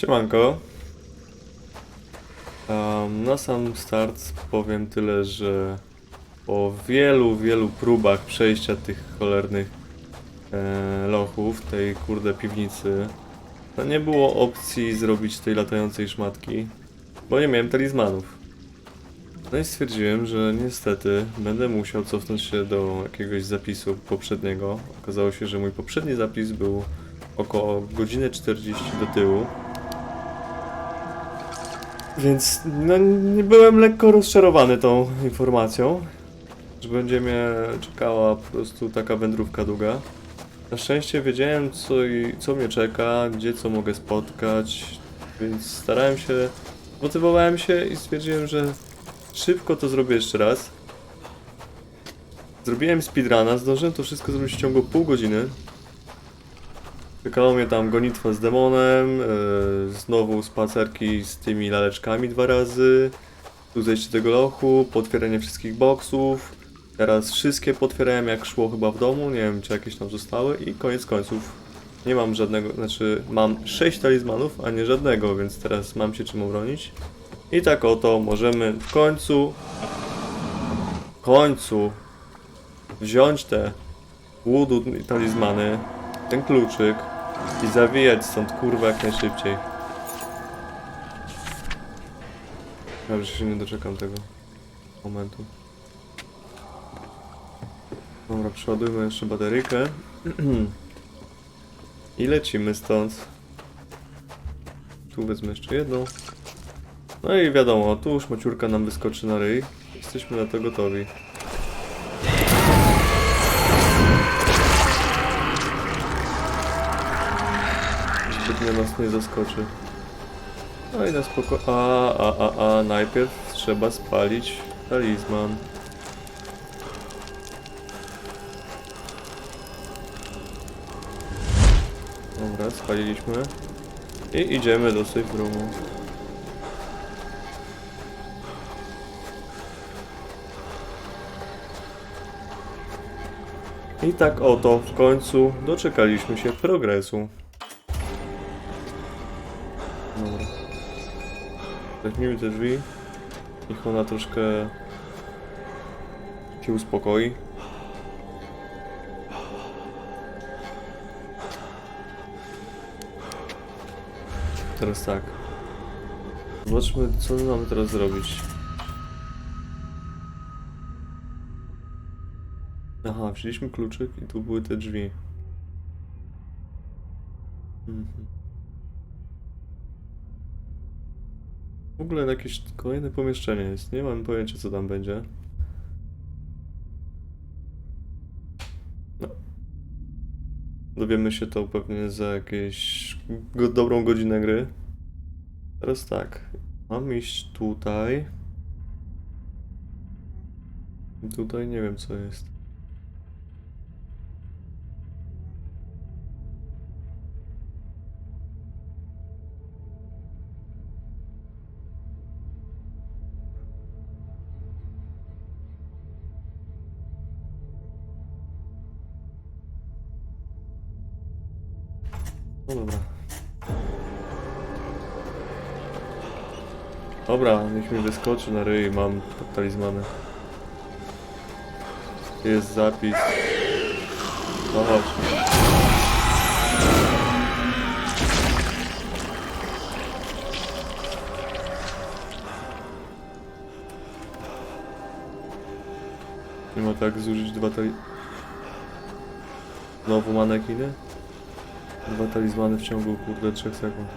Siemanko. Um, na sam start powiem tyle, że po wielu, wielu próbach przejścia tych cholernych e, lochów, tej kurde piwnicy, no nie było opcji zrobić tej latającej szmatki, bo nie miałem talizmanów. No i stwierdziłem, że niestety będę musiał cofnąć się do jakiegoś zapisu poprzedniego. Okazało się, że mój poprzedni zapis był około godziny 40 do tyłu. Więc no, byłem lekko rozczarowany tą informacją, że będzie mnie czekała po prostu taka wędrówka długa. Na szczęście wiedziałem, co, i, co mnie czeka, gdzie co mogę spotkać, więc starałem się, motywowałem się i stwierdziłem, że szybko to zrobię jeszcze raz. Zrobiłem speedruna, zdążyłem to wszystko zrobić w ciągu pół godziny. Czekało mnie tam gonitwa z demonem, yy, znowu spacerki z tymi laleczkami dwa razy, tu zejście tego lochu, potwierdzenie wszystkich boksów. Teraz wszystkie potwierałem jak szło chyba w domu, nie wiem czy jakieś tam zostały i koniec końców nie mam żadnego, znaczy mam 6 talizmanów, a nie żadnego, więc teraz mam się czym obronić. I tak oto możemy w końcu, w końcu wziąć te łudu talizmany, ten kluczyk i zawijać stąd kurwa jak najszybciej. Już się nie doczekam tego momentu. Dobra, przeładujmy jeszcze bateryjkę. I lecimy stąd. Tu wezmę jeszcze jedną. No i wiadomo, tu już maciurka nam wyskoczy na ryj. Jesteśmy na to gotowi. Zbytnio nas nie zaskoczy. No i na spoko... A, a, a, a, najpierw trzeba spalić talizman. Dobra, spaliliśmy. I idziemy do safe. I tak oto w końcu doczekaliśmy się progresu. Zamknijmy te drzwi. Niech ona troszkę się uspokoi. Teraz tak. Zobaczmy, co my mamy teraz zrobić. Aha, wzięliśmy kluczyk i tu były te drzwi. Mhm. W ogóle jakieś kolejne pomieszczenie jest. Nie mam pojęcia, co tam będzie. No. Dowiemy się to pewnie za jakieś go dobrą godzinę gry. Teraz tak. Mam iść tutaj. Tutaj nie wiem, co jest. No dobra. Dobra, niech mi wyskoczy na ryj, mam talizmany. Jest zapis. No chodź. Nie ma tak zużyć dwa tali... Znowu manekiny? Dwa talizmany w ciągu kurde 3 sekund.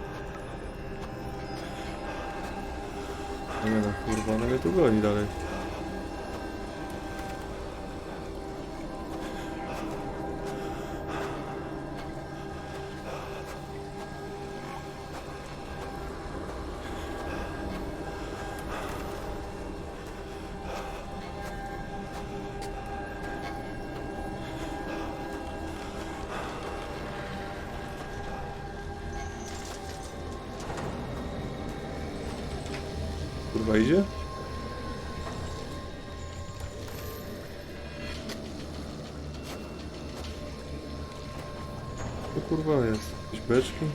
No nie no, kurwa, no mnie tu goni dalej. kurwa jest? Jakieś beczki?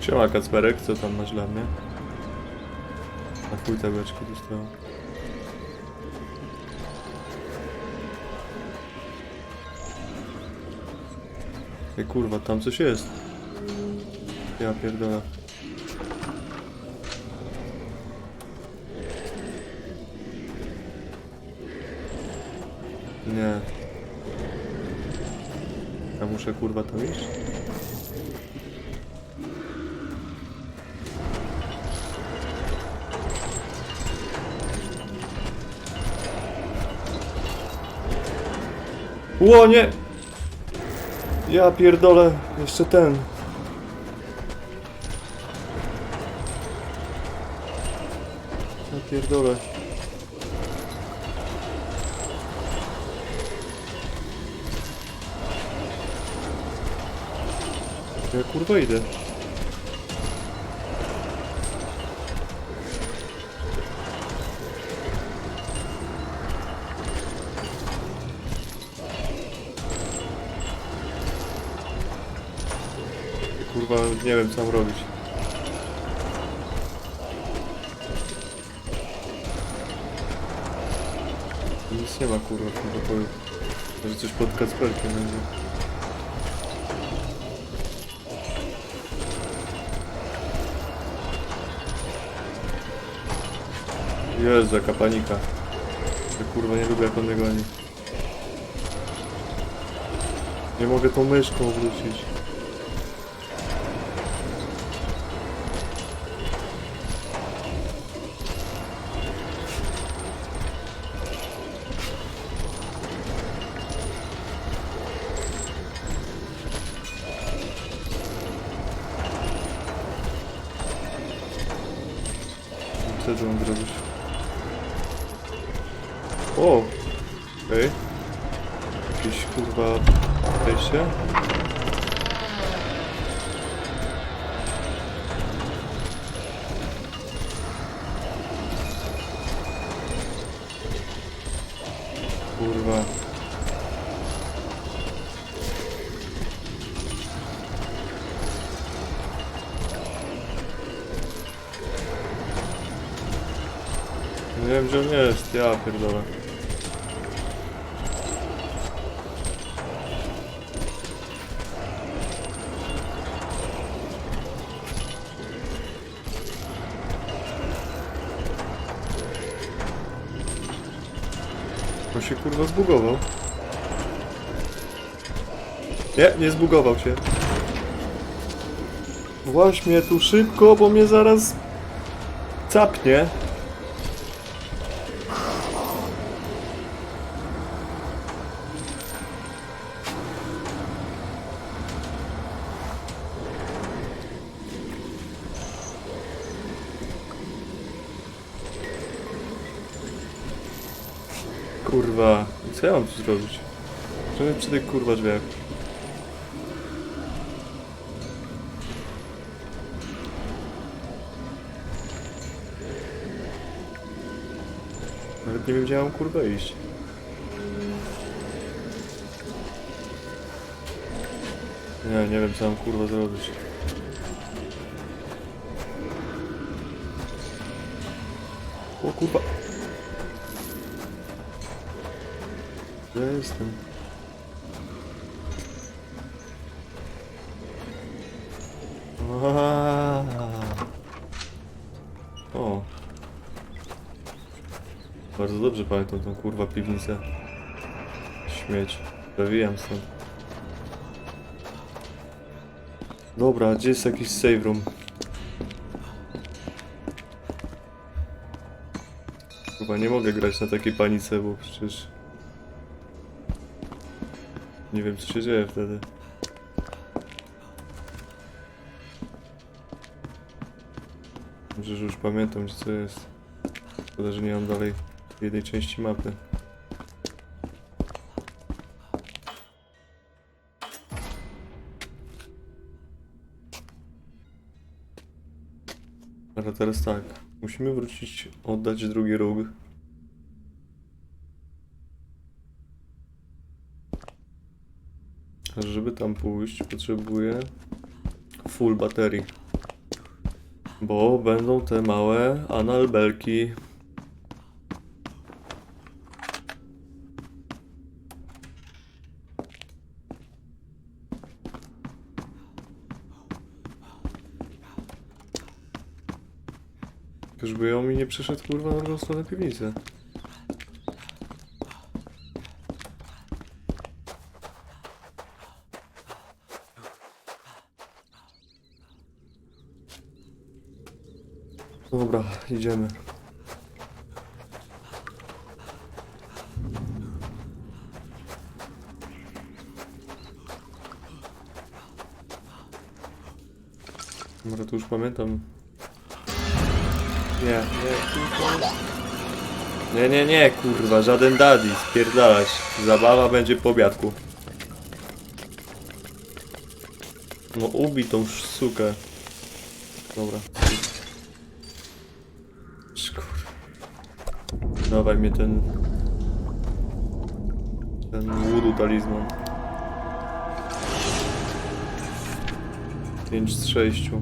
Siema Kacperek, co tam masz dla mnie? Na chuj te beczki dostałem. Ej kurwa, tam coś jest. Ja pierdolę. Nie. Ja muszę kurwa tam iść? Ło, nie! Ja pierdolę, jeszcze ten. Ja pierdolę. Ja kurwa idę. Nie wiem co mam robić. Nic nie ma kurwa w tym pokoju. Może coś pod kacperkiem będzie. Jezu, jaka panika. Ja kurwa nie lubię jak on mnie goni. Nie mogę tą myszką wrócić. Co tu mam zrobić? O! Okej. Jakieś kurwa wejście? Pierdolę. Się kurwa zbugował. Nie, nie zbugował się. Właź mnie tu szybko, bo mnie zaraz capnie. Kurwa, co ja mam tu zrobić? Czemu przy tych kurwa drzwiach? Nawet nie wiem gdzie mam kurwa iść. Nie, nie wiem co mam kurwa zrobić. O kurwa. Ja jestem. O. Bardzo dobrze pamiętam tą kurwa piwnicę. Śmieć. Zawijam stąd. Dobra, gdzie jest jakiś save room? Chyba nie mogę grać na takiej panice, bo przecież... Nie wiem co się dzieje wtedy. Może że już pamiętam gdzie co jest. Szkoda, że nie mam dalej jednej części mapy. Ale teraz tak. Musimy wrócić, oddać drugi róg. A Żeby tam pójść, potrzebuję full baterii. Bo będą te małe analbelki. Czyżby ją mi nie przyszedł kurwa na drugą stronę piwnicy. Dobra, idziemy. Dobra, to już pamiętam. Nie, nie. Nie, nie, nie, kurwa, żaden daddy, spierdalać. Zabawa będzie po obiadku. No ubij tą sukę. Dobra. Dawaj mnie ten... Ten voodoo talizman. 5 z 6. To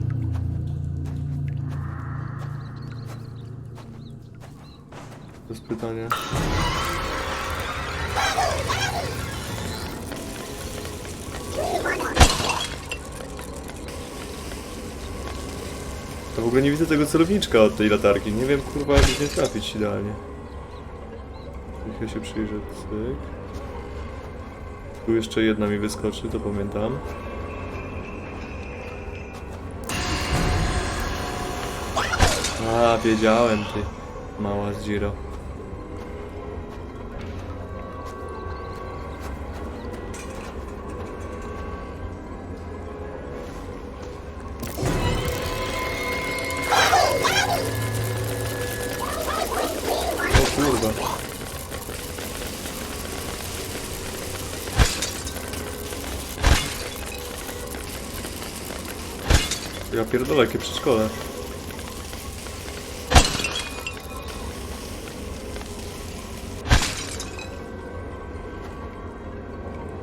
jest pytanie. Ja w ogóle nie widzę tego celowniczka od tej latarki. Nie wiem kurwa jak nie trafić idealnie. Ja się przyjrzę. Cyk. Tu jeszcze jedna mi wyskoczy, to pamiętam. A, wiedziałem ty. Mała z Giro. Ja pierdolę, jakie przedszkole.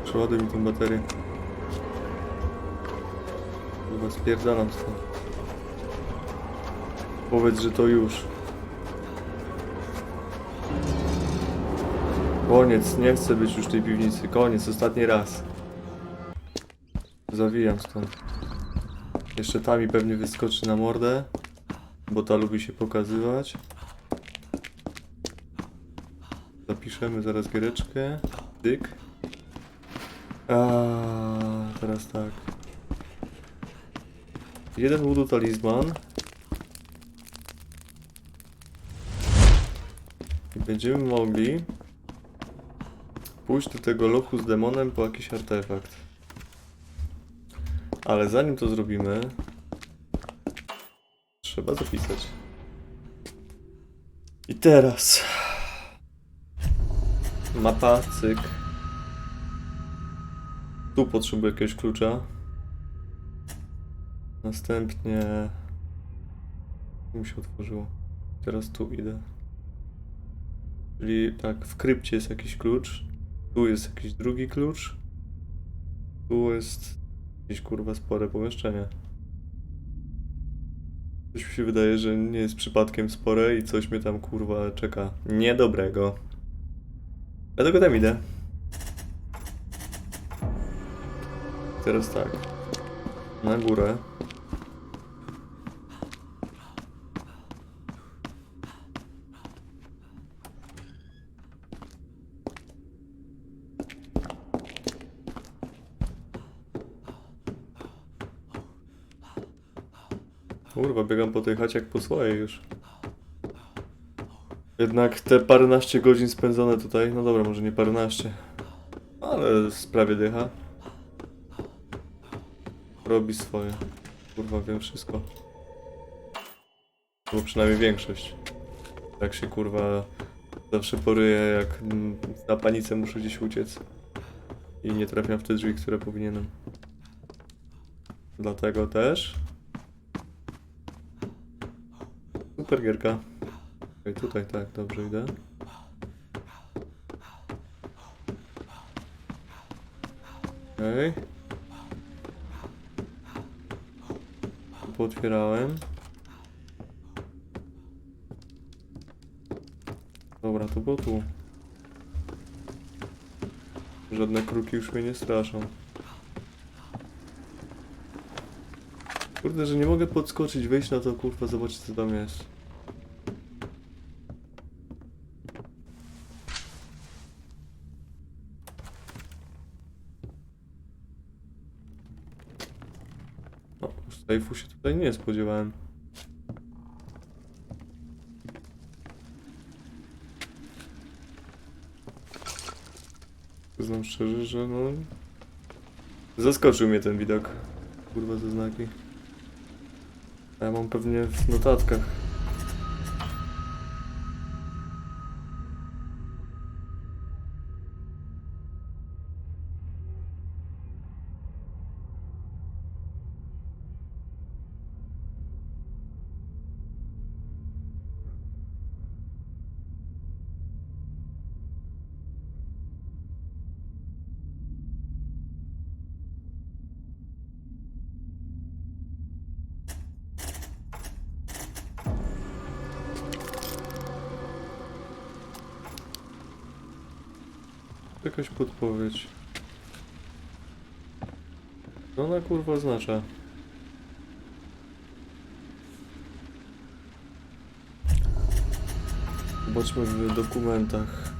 Przeładuj mi tą baterię. Chyba spierdalam stąd. Powiedz, że to już. Koniec, nie chcę być już w tej piwnicy. Koniec, ostatni raz. Zawijam stąd. Jeszcze ta mi pewnie wyskoczy na mordę, bo ta lubi się pokazywać. Zapiszemy zaraz giereczkę. Tyk. A teraz tak. Jeden voodoo talizman. I będziemy mogli pójść do tego lochu z demonem po jakiś artefakt. Ale zanim to zrobimy, trzeba zapisać. I teraz mapa, cyk. Tu potrzebuję jakiegoś klucza. Następnie mi się otworzyło. Teraz tu idę. Czyli tak, w krypcie jest jakiś klucz. Tu jest jakiś drugi klucz. Tu jest jakieś kurwa spore pomieszczenie. Coś mi się wydaje, że nie jest przypadkiem spore i coś mnie tam kurwa czeka niedobrego. Dlatego tam idę. Teraz tak. Na górę. Kurwa, biegam po tej chacie jak po swojej już. Jednak te paręnaście godzin spędzone tutaj, no dobra, może nie paręnaście, ale sprawie dycha. Robi swoje. Kurwa, wiem wszystko. Bo przynajmniej większość. Tak się kurwa zawsze poryję, jak na panice muszę gdzieś uciec. I nie trafiam w te drzwi, które powinienem. Dlatego też. super gierka. Tutaj tak, dobrze idę. Okej. Okay. Pootwierałem. Dobra, to było tu. Żadne kruki już mnie nie straszą. Kurde, że nie mogę podskoczyć, wyjść na to, kurwa, zobaczyć co tam jest. Sejfu się tutaj nie spodziewałem. Znam szczerze, że no... Zaskoczył mnie ten widok. Kurwa, te znaki. Ja mam pewnie w notatkach. Jakaś podpowiedź. Co ona kurwa oznacza? Zobaczmy w dokumentach.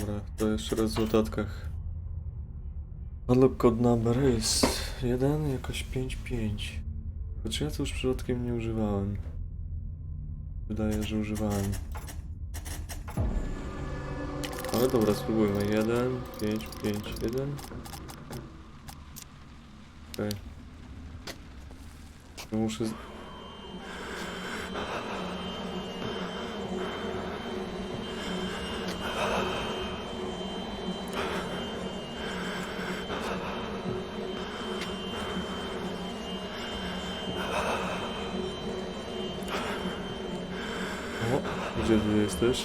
Dobra, to jeszcze raz w notatkach. Unlock code number is 1 jakoś 55. Choć ja to już przypadkiem nie używałem. Wydaje, że używałem. Ale dobra, spróbujmy. 1, 5, 5, 1. Okej. Muszę... z- O, gdzie jesteś?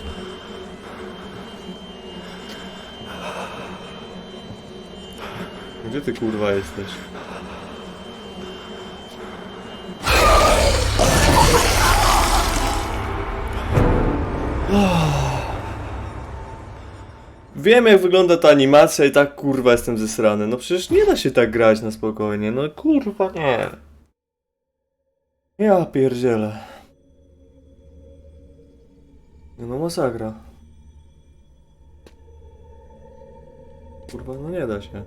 Gdzie ty kurwa jesteś? Wiem jak wygląda ta animacja i tak kurwa jestem zesrany. No przecież nie da się tak grać na spokojnie. No kurwa nie. Ja pierdzielę. No masakra. Kurwa, no nie da się.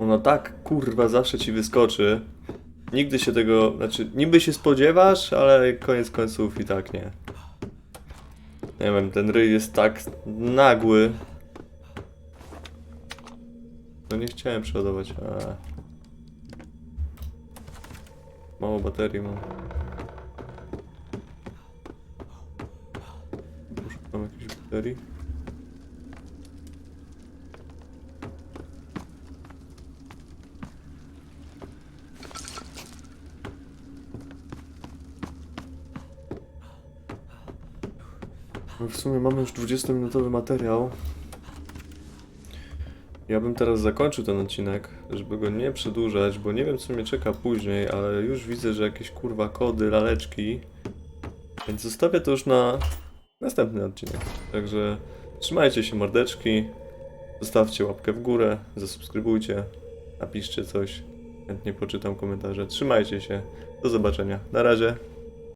Ono tak, kurwa, zawsze ci wyskoczy. Nigdy się tego, znaczy, niby się spodziewasz, ale koniec końców i tak nie. Nie wiem, ten ryj jest tak nagły. No nie chciałem przeładować, a... Baterii mam. Jakiejś baterii. No w sumie mamy już 20-minutowy materiał. Ja bym teraz zakończył ten odcinek, żeby go nie przedłużać, bo nie wiem co mnie czeka później, ale już widzę, że jakieś kurwa kody, laleczki. Więc zostawię to już na następny odcinek. Także trzymajcie się mordeczki, zostawcie łapkę w górę, zasubskrybujcie, napiszcie coś. Chętnie poczytam komentarze. Trzymajcie się. Do zobaczenia. Na razie.